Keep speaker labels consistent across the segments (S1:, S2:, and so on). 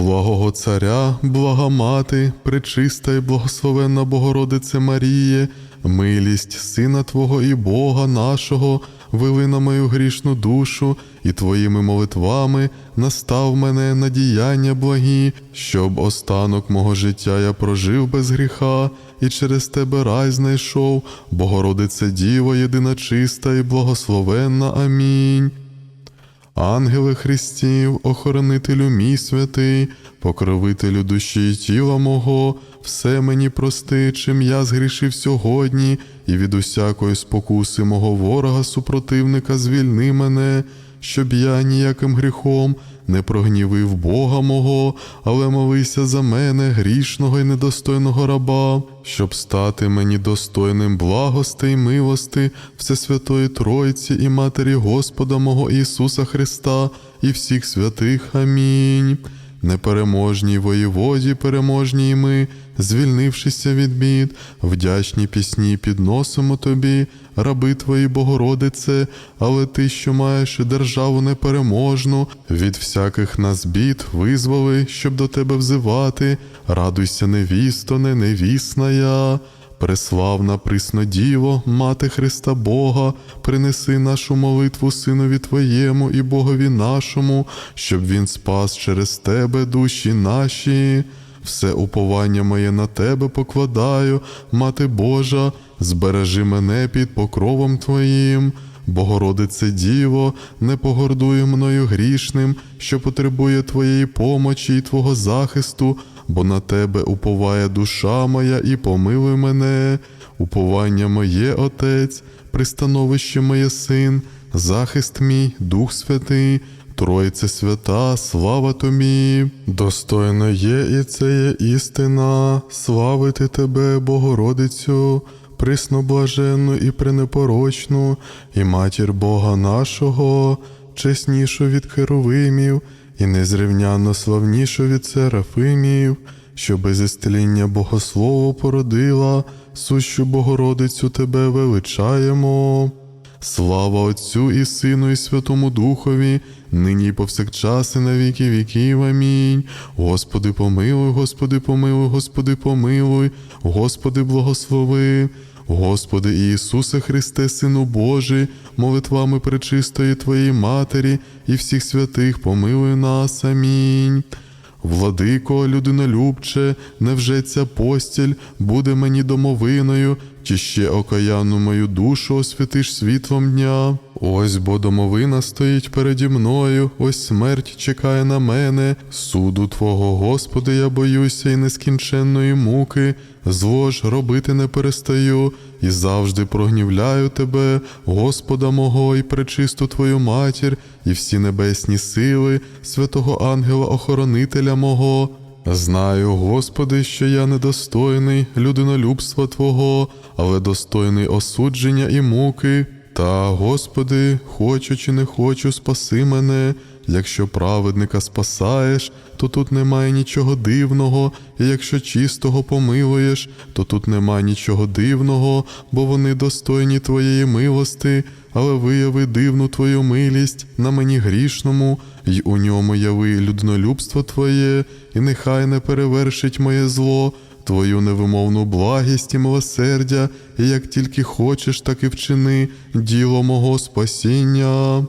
S1: Благого Царя, блага мати, пречиста і благословенна Богородице Маріє, милість Сина Твого і Бога нашого, вели на мою грішну душу, і Твоїми молитвами настав мене на діяння благі, щоб останок мого життя я прожив без гріха, і через Тебе рай знайшов, Богородице Діво, єдина чиста і благословенна. Амінь. Ангеле Христів, охоронителю мій святий, покровителю душі і тіла мого, все мені прости, чим я згрішив сьогодні, і від усякої спокуси мого ворога супротивника звільни мене, щоб я ніяким гріхом не прогнівив Бога мого, але молися за мене, грішного і недостойного раба, щоб стати мені достойним благости й милости Всесвятої Тройці і Матері Господа мого Ісуса Христа і всіх святих. Амінь. Непереможній воєводі, переможній ми, звільнившися від бід, вдячні пісні підносимо тобі, раби твої Богородице, але ти, що маєш державу непереможну, від всяких нас бід визволи, щоб до тебе взивати, радуйся, невісто, не невісна я. Преславна Приснодіво, Мати Христа Бога, принеси нашу молитву Синові Твоєму і Богові нашому, щоб Він спас через Тебе душі наші. Все уповання моє на Тебе покладаю, Мати Божа, збережи мене під покровом Твоїм. Богородице Діво, не погордуй мною грішним, що потребує Твоєї помочі і Твого захисту, бо на Тебе уповає душа моя і помилуй мене, уповання моє Отець, пристановище моє Син, захист мій, Дух Святий. Тройце свята, слава тобі, достойно є і це є істина, славити тебе, Богородицю, присноблаженну і пренепорочну, і матір Бога нашого, чеснішу від херовимів, і незрівнянно славнішу від серафимів, що без істління Богослову породила, сущу Богородицю тебе величаємо. Слава Отцю і Сину, і Святому Духові, нині і повсякчас, і на віки віків. Амінь. Господи, помилуй, Господи, помилуй, Господи, помилуй, Господи, благослови. Господи Ісусе Христе, Сину Божий, молитвами пречистої Твоєї Матері і всіх святих помилуй нас. Амінь. Владико, людинолюбче, невже ця постіль буде мені домовиною, чи ще окаянну мою душу освятиш світлом дня? Ось бо домовина стоїть переді мною, ось смерть чекає на мене, суду Твого, Господи, я боюся і нескінченної муки, зло ж робити не перестаю, і завжди прогнівляю Тебе, Господа мого, і пречисту Твою матір, і всі небесні сили, святого ангела-охоронителя мого. Знаю, Господи, що я недостойний людинолюбства Твого, але достойний осудження і муки. Та, Господи, хочу чи не хочу, спаси мене. Якщо праведника спасаєш, то тут немає нічого дивного, і якщо чистого помилуєш, то тут немає нічого дивного, бо вони достойні Твоєї милости, але вияви дивну Твою милість на мені грішному, й у ньому яви люднолюбство Твоє, і нехай не перевершить моє зло. Твою невимовну благість і милосердя, і як тільки хочеш, так і вчини діло мого спасіння.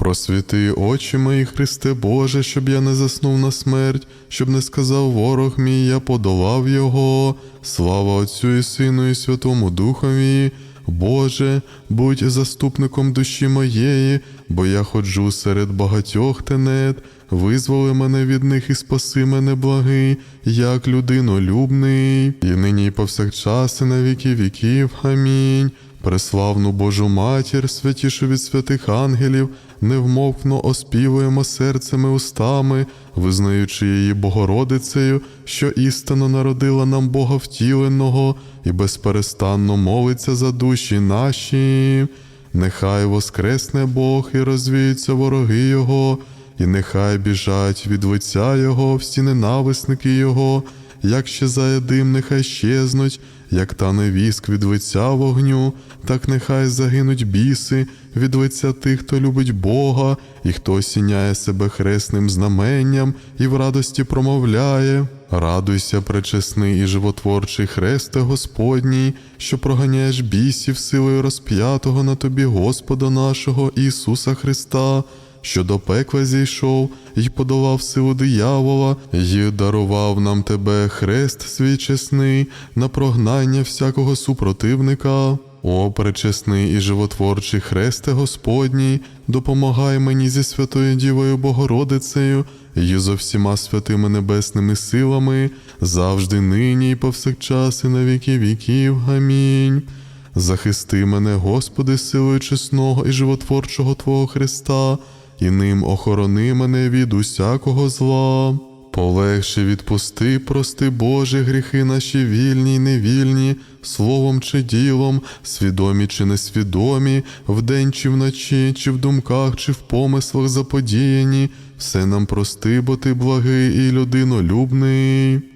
S1: Просвіти очі мої, Христе Боже, щоб я не заснув на смерть, щоб не сказав ворог мій, я подолав його. Слава Отцю і Сину, і Святому Духові. Боже, будь заступником душі моєї, бо я ходжу серед багатьох тенет, визволи мене від них і спаси мене благий, як людинолюбний, і нині і повсякчас, і на віки віків. Амінь. Преславну Божу матір, святішу від святих ангелів, невмовкно оспівуємо серцями устами, визнаючи її Богородицею, що істинно народила нам Бога втіленого і безперестанно молиться за душі наші. Нехай воскресне Бог і розвіються вороги Його, і нехай біжать від лиця Його всі ненависники Його, як щезає дим, нехай щезнуть, як тане віск від лиця вогню, так нехай загинуть біси від лиця тих, хто любить Бога, і хто осіняє себе хресним знаменням і в радості промовляє. Радуйся, пречесний і животворчий хресте Господній, що проганяєш бісів силою розп'ятого на тобі Господа нашого Ісуса Христа, що до пекла зійшов і подолав силу диявола, і дарував нам тебе хрест свій чесний на прогнання всякого супротивника. О, пречесний і животворчий хресте Господній, допомагай мені зі святою Дівою Богородицею і зо всіма святими небесними силами, завжди нині і повсякчас і на віки віків. Амінь. Захисти мене, Господи, силою чесного і животворчого Твого Христа, і ним охорони мене від усякого зла. Полегше відпусти, прости Боже, гріхи наші вільні й невільні, словом чи ділом, свідомі чи несвідомі, вдень чи вночі, чи в думках, чи в помислах заподіяні, все нам прости, бо ти благий і людинолюбний.